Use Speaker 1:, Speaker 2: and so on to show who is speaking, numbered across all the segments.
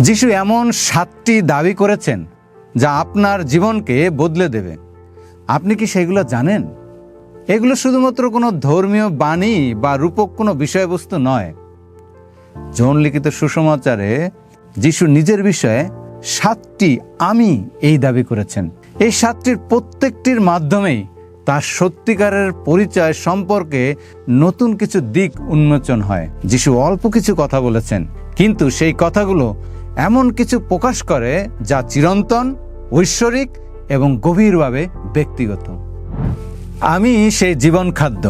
Speaker 1: যিশু এমন সাতটি দাবি করেছেন যা আপনার জীবনকে বদলে দেবে। আপনি কি সেগুলো জানেন? এগুলো শুধুমাত্র কোনো ধর্মীয় বাণী বা রূপক কোনো বিষয়বস্তু নয়। যৌন লিখিত সুসমাচারে যিশু নিজের বিষয়ে সাতটি আমি এই দাবি করেছেন। এই সাতটির প্রত্যেকটির মাধ্যমেই তার সত্যিকারের পরিচয় সম্পর্কে নতুন কিছু দিক উন্মোচন হয়। যিশু অল্প কিছু কথা বলেছেন, কিন্তু সেই কথাগুলো এমন কিছু প্রকাশ করে যা চিরন্তন, ঐশ্বরিক এবং গভীরভাবে ব্যক্তিগত। আমি সেই জীবন খাদ্য,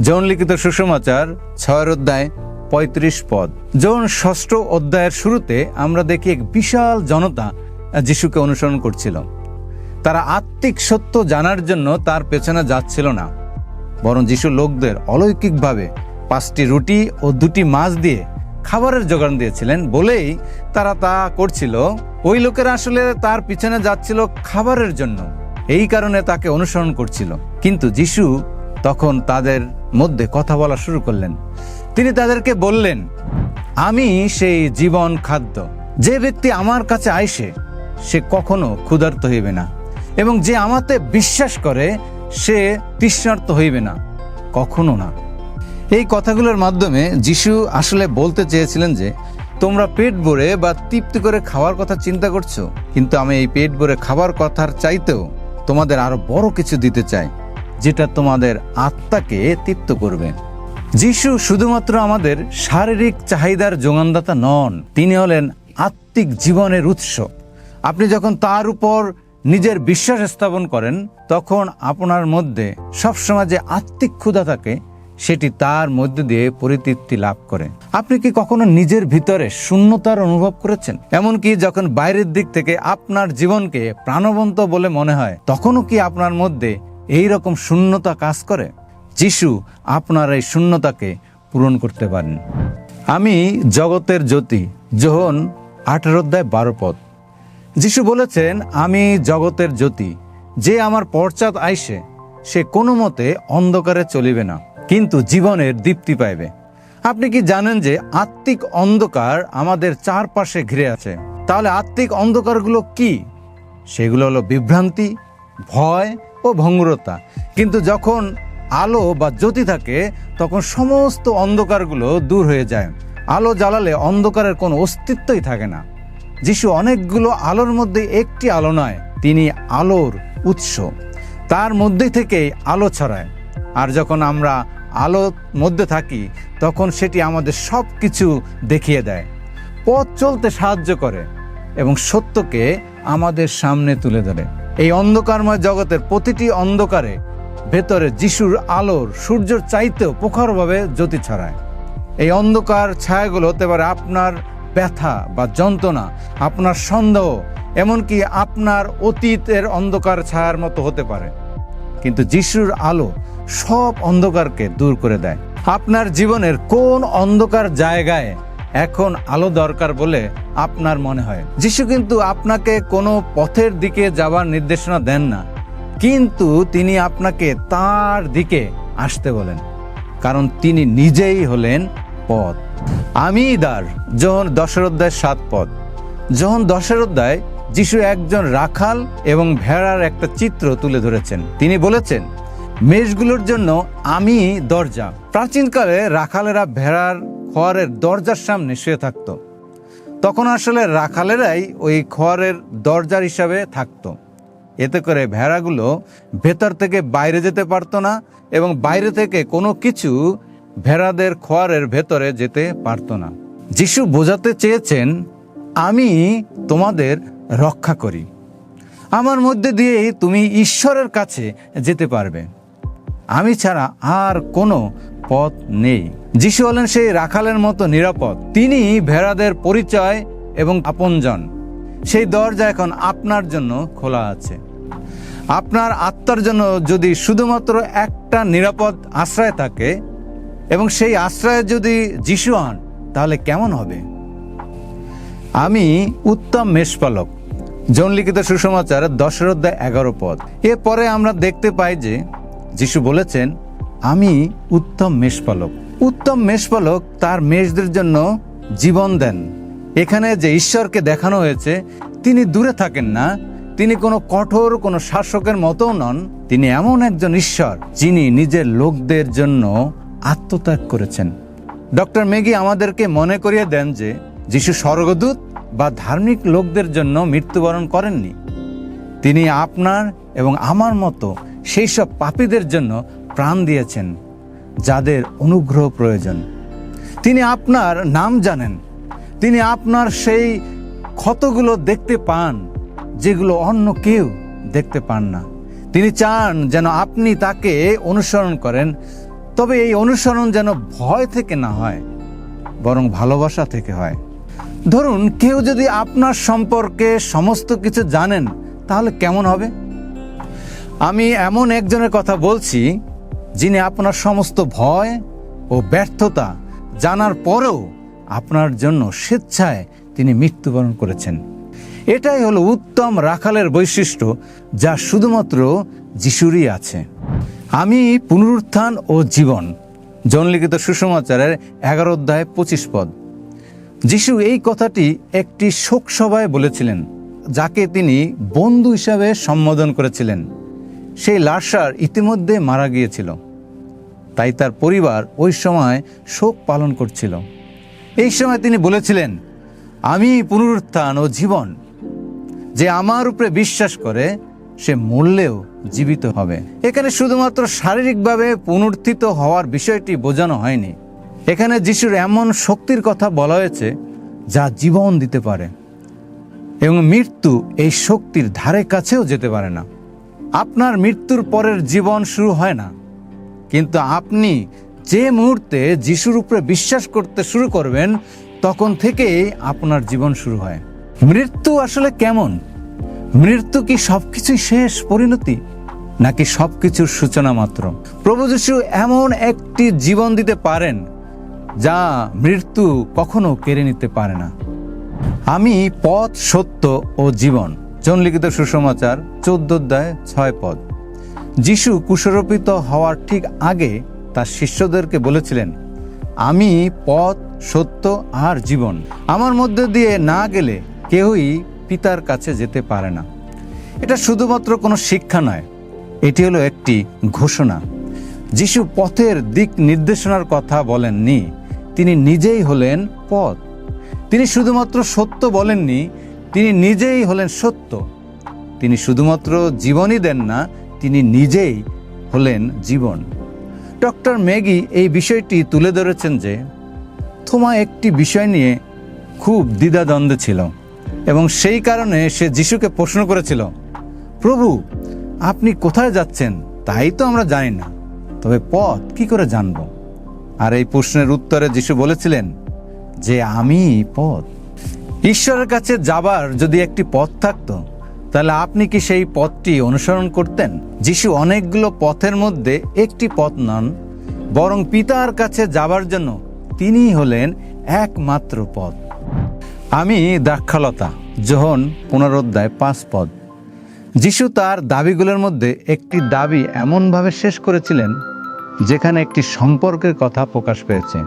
Speaker 1: যৌন লিখিত সুসমাচার ছয়ের অধ্যায়, পঁয়ত্রিশ পদ। যৌন ষষ্ঠ অধ্যায়ের শুরুতে আমরা দেখি এক বিশাল জনতা যিশুকে অনুসরণ করছিল। তারা আত্মিক সত্য জানার জন্য তার পেছনে যাচ্ছিল না। বরং যিশু লোকদের অলৌকিকভাবে পাঁচটি রুটি ও দুটি মাছ দিয়ে খাবারের যোগান দিয়েছিলেন বলেই তারা তা করছিল। ওই লোকেরা আসলে তার পিছনে যাচ্ছিল খাবারের জন্য। এই কারণে তাকে অনুসরণ করছিল। কিন্তু যিশু তখন তাদের মধ্যে কথা বলা শুরু করলেন। তিনি তাদেরকে বললেন, আমি সেই জীবন খাদ্য। যে ব্যক্তি আমার কাছে আইসে, সে কখনো ক্ষুধার্ত হইবে না। এবং যে আমাতে বিশ্বাস করে, সে তৃষ্ণার্ত হইবে না। কখনো না। এই কথাগুলোর মাধ্যমে যিশু আসলে বলতে চেয়েছিলেন যে, তোমরা পেট ভরে বা তৃপ্তি করে খাওয়ার কথা চিন্তা করছ, কিন্তু আমি এই পেট ভরে খাবার কথার চাইতেও তোমাদের আরও বড় কিছু দিতে চাই, যেটা তোমাদের আত্মাকে তৃপ্ত করবে। যিশু শুধুমাত্র আমাদের শারীরিক চাহিদার যোগানদাতা নন, তিনি হলেন আত্মিক জীবনের উৎস। আপনি যখন তার উপর নিজের বিশ্বাস স্থাপন করেন, তখন আপনার মধ্যে সবসময় যে আত্মিক ক্ষুধা থাকে সেটি তার মধ্যে দিয়ে পরিতৃপ্তি লাভ করে। আপনি কি কখনো নিজের ভিতরে শূন্যতার অনুভব করেছেন? এমনকি যখন বাইরের দিক থেকে আপনার জীবনকে প্রাণবন্ত বলে মনে হয়, তখনও কি আপনার মধ্যে এই রকম শূন্যতা কাজ করে? যিশু আপনার এই শূন্যতাকে পূরণ করতে পারেন। আমি জগতের জ্যোতি, যোহন আঠারো অধ্যায় বারো পদ। যিশু বলেছেন, আমি জগতের জ্যোতি, যে আমার পশ্চাৎ আইসে সে কোনো মতে অন্ধকারে চলিবে না। কিন্তু জীবনের দীপ্তি পাইবে। আপনি কি জানেন যে আত্মিক অন্ধকার আমাদের চারপাশে ঘিরে আছে? তাহলে আত্মিক অন্ধকারগুলো কি? সেগুলো হলো বিভ্রান্তি, ভয় ও ভঙ্গুরতা। কিন্তু যখন আলো বা জ্যোতি থাকে, তখন সমস্ত অন্ধকারগুলো দূর হয়ে যায়। আলো জ্বালালে অন্ধকারের কোনো অস্তিত্বই থাকে না। যিশু অনেকগুলো আলোর মধ্যে একটি আলো নয়, তিনি আলোর উৎস। তার মধ্যে থেকেই আলো ছড়ায়। আর যখন আমরা আলোর মধ্যে থাকি, তখন সেটি আমাদের সব কিছু দেখিয়ে দেয়। পথ চলতে সাহায্য করে এবং সত্যকে আমাদের সামনে তুলে ধরে। এই অন্ধকারময় জগতের প্রতিটি অন্ধকারে ভেতরে যিশুর আলোর সূর্যের চাইতেও প্রখরভাবে জ্যোতি ছড়ায়। এই অন্ধকার ছায়াগুলো হতে পারে আপনার ব্যথা বা যন্ত্রণা, আপনার সন্দেহ, এমনকি আপনার অতীতের অন্ধকার ছায়ার মতো হতে পারে। কিন্তু যিশুর আলো সব অন্ধকারকে দূর করে দেয়। আপনার জীবনের কোন অন্ধকার জায়গায় এখন আলো দরকার বলে আপনার মনে হয়? যিশু কিন্তু আপনাকে কোনো পথের দিকে যাবার নির্দেশনা দেন না। কিন্তু তিনি আপনাকে তার দিকে আসতে বলেন। কারণ তিনি নিজেই হলেন পথ। আমি দ্বার যখন দশের অধ্যায় সাত পদ। যখন দশের অধ্যায় যিশু একজন রাখাল এবং ভেড়ার একটা চিত্র তুলে ধরেছেন। তিনি বলেছেন, মেষগুলোর জন্য আমি দরজা। প্রাচীনকালে রাখালেরা ভেড়ার খোয়ারের দরজার সামনে শুয়ে থাকতো। তখন আসলে রাখালেরাই ওই খোয়ারের দরজার হিসাবে থাকতো। এতে করে ভেড়াগুলো ভেতর থেকে বাইরে যেতে পারতো না এবং বাইরে থেকে কোনো কিছু ভেড়াদের খোয়ারের ভেতরে যেতে পারতো না। যিশু বোঝাতে চেয়েছেন, আমি তোমাদের রক্ষা করি। আমার মধ্যে দিয়ে তুমি ঈশ্বরের কাছে যেতে পারবে। আমি ছাড়া আর কোনো পথ নেই। যিশু হলেন সেই রাখালের মতো নিরাপদ। তিনি ভেড়াদের পরিচয় এবং আপনজন। সেই দরজা এখন আপনার জন্য খোলা আছে। আপনার আত্মার জন্য যদি শুধুমাত্র একটা নিরাপদ আশ্রয় থাকে এবং সেই আশ্রয়ে যদি যিশু হন, তাহলে কেমন হবে? আমি উত্তম মেষপালক। যৌন লিখিত সুসমাচার দশের অধ্যায় এগারো পদ। এরপরে আমরা দেখতে পাই যে যিশু বলেছেন, আমি উত্তম মেষপালক। উত্তম মেষপালক তার মেষদের জন্য জীবন দেন। এখানে যে ঈশ্বরকে দেখানো হয়েছে, তিনি দূরে থাকেন না। তিনি কোনো কঠোর, কোনো শাসকের মতো নন। তিনি এমন একজন ঈশ্বর, যিনি নিজের লোকদের জন্য আত্মত্যাগ করেছেন। ডক্টর মেগি আমাদেরকে মনে করিয়ে দেন যে যিশু স্বর্গদূত বা ধার্মিক লোকদের জন্য মৃত্যুবরণ করেননি। তিনি আপনার এবং আমার মতো সেই সব পাপীদের জন্য প্রাণ দিয়েছেন, যাদের অনুগ্রহ প্রয়োজন। তিনি আপনার নাম জানেন। তিনি আপনার সেই ক্ষতগুলো দেখতে পান, যেগুলো অন্য কেউ দেখতে পান না। তিনি চান যেন আপনি তাকে অনুসরণ করেন, তবে এই অনুসরণ যেন ভয় থেকে না হয়, বরং ভালোবাসা থেকে হয়। ধরুন, কেউ যদি আপনার সম্পর্কে সমস্ত কিছু জানেন, তাহলে কেমন হবে? আমি এমন একজনের কথা বলছি, যিনি আপনার সমস্ত ভয় ও ব্যর্থতা জানার পরেও আপনার জন্য স্বেচ্ছায় তিনি মৃত্যুবরণ করেছেন। এটাই হলো উত্তম রাখালের বৈশিষ্ট্য, যা শুধুমাত্র যিশুরই আছে। আমি পুনরুত্থান ও জীবন। জনলিখিত সুসমাচারের এগারো অধ্যায় পঁচিশ পদ। যিশু এই কথাটি একটি শোক সভায় বলেছিলেন, যাকে তিনি বন্ধু হিসাবে সম্বোধন করেছিলেন। সেই লাশার ইতিমধ্যে মারা গিয়েছিল। তাই তার পরিবার ওই সময় শোক পালন করছিল। এই সময় তিনি বলেছিলেন, আমি পুনরুত্থান ও জীবন। যে আমার উপরে বিশ্বাস করে, সে মরলেও জীবিত হবে। এখানে শুধুমাত্র শারীরিকভাবে পুনরুত্থিত হওয়ার বিষয়টি বোঝানো হয়নি। এখানে যিশুর এমন শক্তির কথা বলা হয়েছে যা জীবন দিতে পারে এবং মৃত্যু এই শক্তির ধারে কাছেও যেতে পারে না। আপনার মৃত্যুর পরের জীবন শুরু হয় না। কিন্তু আপনি যে মুহূর্তে যিশুর উপরে বিশ্বাস করতে শুরু করবেন, তখন থেকেই আপনার জীবন শুরু হয়। মৃত্যু আসলে কেমন? মৃত্যু কি সবকিছুই শেষ পরিণতি, নাকি সবকিছুর সূচনা মাত্র? প্রভু যিশু এমন একটি জীবন দিতে পারেন যা মৃত্যু কখনো কেড়ে নিতে পারে না। আমি পথ, সত্য ও জীবন। জনলিখিত সুসমাচার, চোদ্দ অধ্যায়, ছয় পদ। যিশু কুশরোপিত হওয়ার ঠিক আগে তার শিষ্যদেরকে বলেছিলেন, আমি পথ, সত্য আর জীবন। আমার মধ্যে দিয়ে না গেলে কেউই পিতার কাছে যেতে পারে না। এটা শুধুমাত্র কোনো শিক্ষা নয়, এটি হলো একটি ঘোষণা। যিশু পথের দিক নির্দেশনার কথা বলেননি তিনি নিজেই হলেন পথ। তিনি শুধুমাত্র সত্য বলেননি, তিনি নিজেই হলেন সত্য। তিনি শুধুমাত্র জীবনই দেন না, তিনি নিজেই হলেন জীবন। ডক্টর ম্যাগি এই বিষয়টি তুলে ধরেছেন যে, থোমা একটি বিষয় নিয়ে খুব দ্বিধাদ্বন্দ্বে ছিল এবং সেই কারণে সে যিশুকে প্রশ্ন করেছিল, প্রভু, আপনি কোথায় যাচ্ছেন? তাই তো আমরা জানি না। তবে পথ কি করে জানব? আর এই প্রশ্নের উত্তরে যিশু বলেছিলেন যে আমি পথ। ঈশ্বরের কাছে যাবার যদি একটি পথ থাকতো, তাহলে আপনি কি সেই পথটি অনুসরণ করতেন? যিশু অনেকগুলো পথের মধ্যে একটি পথ নন, বরং পিতার কাছে যাবার জন্য তিনি হলেন একমাত্র পথ। আমি দ্রাক্ষালতা, যোহন পুনরোধ্যায় পাঁচ পদ। যিশু তার দাবিগুলোর মধ্যে একটি দাবি এমনভাবে শেষ করেছিলেন যেখানে একটি সম্পর্কের কথা প্রকাশ পেয়েছে।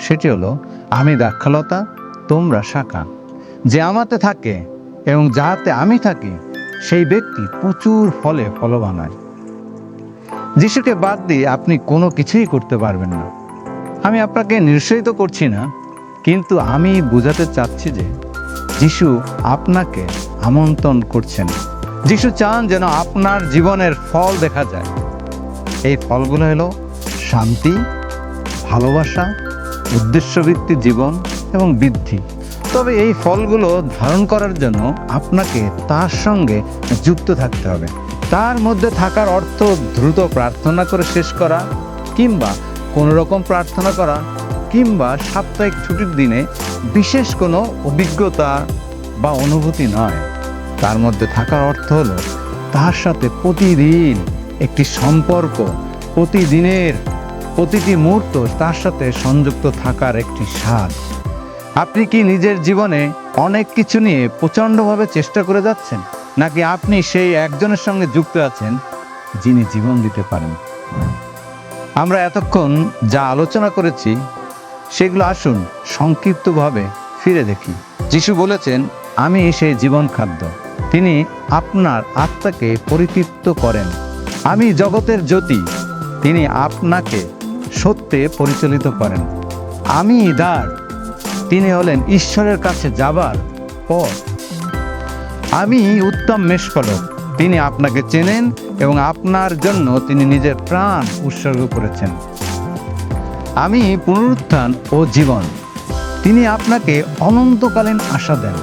Speaker 1: সেটি হলো, আমি দ্রাক্ষালতা তোমরা শাখা। যে আমাতে থাকে এবং যাহাতে আমি থাকি, সেই ব্যক্তি প্রচুর ফলে ফলবান হয়। যিশুকে বাদ দিয়ে আপনি কোনো কিছুই করতে পারবেন না। আমি আপনাকে নিরুৎসাহিত করছি না, কিন্তু আমি বোঝাতে চাচ্ছি যে যিশু আপনাকে আমন্ত্রণ করছেন। যিশু চান যেন আপনার জীবনের ফল দেখা যায়। এই ফলগুলো হলো শান্তি, ভালোবাসা, উদ্দেশ্যভিত্তিক জীবন এবং বৃদ্ধি। তবে এই ফলগুলো ধারণ করার জন্য আপনাকে তার সঙ্গে যুক্ত থাকতে হবে। তার মধ্যে থাকার অর্থ দ্রুত প্রার্থনা করে শেষ করা কিংবা কোনো রকম প্রার্থনা করা কিংবা সাপ্তাহিক ছুটির দিনে বিশেষ কোনো অভিজ্ঞতা বা অনুভূতি নয়। তার মধ্যে থাকার অর্থ হলো তার সাথে প্রতিদিন একটি সম্পর্ক, প্রতিদিনের প্রতিটি মুহূর্ত তার সাথে সংযুক্ত থাকার একটি স্বাদ। আপনি কি নিজের জীবনে অনেক কিছু নিয়ে প্রচণ্ডভাবে চেষ্টা করে যাচ্ছেন? নাকি আপনি সেই একজনের সঙ্গে যুক্ত আছেন, যিনি জীবন দিতে পারেন? আমরা এতক্ষণ যা আলোচনা করেছি, সেগুলো আসুন সংক্ষিপ্তভাবে ফিরে দেখি। যিশু বলেছেন, আমি সেই জীবন খাদ্য। তিনি আপনার আত্মাকে পরিতৃপ্ত করেন। আমি জগতের জ্যোতি। তিনি আপনাকে সত্যে পরিচালিত করেন। আমি দ্বার তিনি হলেন ঈশ্বরের কাছে যাবার পথ। আমি উত্তম মেষপালক তিনি আপনাকে চেনেন এবং আপনার জন্য তিনি নিজের প্রাণ উৎসর্গ করেছেন। আমি পুনরুত্থান ও জীবন, তিনি আপনাকে অনন্তকালীন আশা দেন।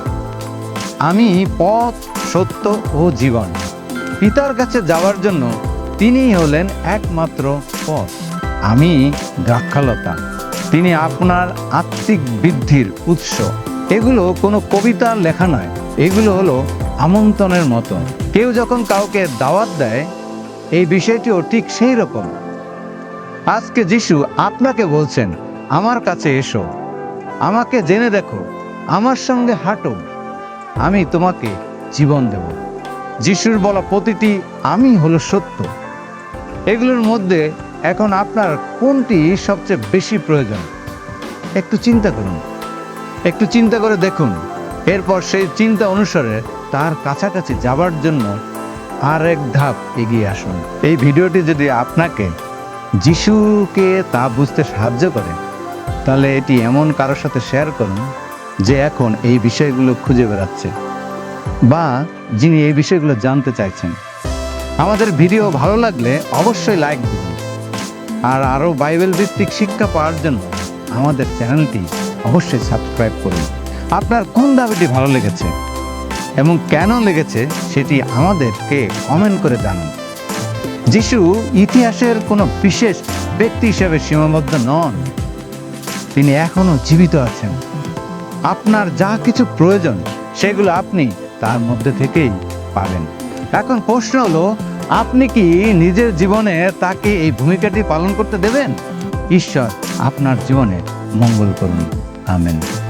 Speaker 1: আমি পথ, সত্য ও জীবন, পিতার কাছে যাওয়ার জন্য তিনিই হলেন একমাত্র পথ। আমি দ্রাক্ষালতা তিনি আপনার আত্মিক বৃদ্ধির উৎস। এগুলো কোনো কবিতার লেখা নয়। এগুলো হলো আমন্ত্রণের মতো। কেউ যখন কাউকে দাওয়াত দেয়, এই বিষয়টিও ঠিক সেই রকম। আজকে যিশু আপনাকে বলছেন, আমার কাছে এসো। আমাকে জেনে দেখো। আমার সঙ্গে হাঁটো। আমি তোমাকে জীবন দেব। যিশুর বলা প্রতিটি আমি হলো সত্য। এগুলোর মধ্যে এখন আপনার কোনটি সবচেয়ে বেশি প্রয়োজন? একটু চিন্তা করুন। একটু চিন্তা করে দেখুন। এরপর সেই চিন্তা অনুসারে তার কাছাকাছি যাবার জন্য আর এক ধাপ এগিয়ে আসুন। এই ভিডিওটি যদি আপনাকে যিশুকে তা বুঝতে সাহায্য করে, তাহলে এটি এমন কারোর সাথে শেয়ার করুন যে এখন এই বিষয়গুলো খুঁজে বেড়াচ্ছে বা যিনি এই বিষয়গুলো জানতে চাইছেন। আমাদের ভিডিও ভালো লাগলে অবশ্যই লাইক দিন। আর আরও বাইবেল ভিত্তিক শিক্ষা পাওয়ার জন্য আমাদের চ্যানেলটি অবশ্যই সাবস্ক্রাইব করুন। আপনার কোন দাবিটি ভালো লেগেছে এবং কেন লেগেছে সেটি আমাদেরকে কমেন্ট করে জানান। যিশু ইতিহাসের কোনো বিশেষ ব্যক্তি হিসেবে সীমাবদ্ধ নন। তিনি এখনও জীবিত আছেন। আপনার যা কিছু প্রয়োজন সেগুলো আপনি তার মধ্যে থেকেই পাবেন। এখন প্রশ্ন হলো আপনি কি নিজের জীবনে তাকে এই ভূমিকাটি পালন করতে দেবেন? ঈশ্বর আপনার জীবনে মঙ্গল করুন। আমেন।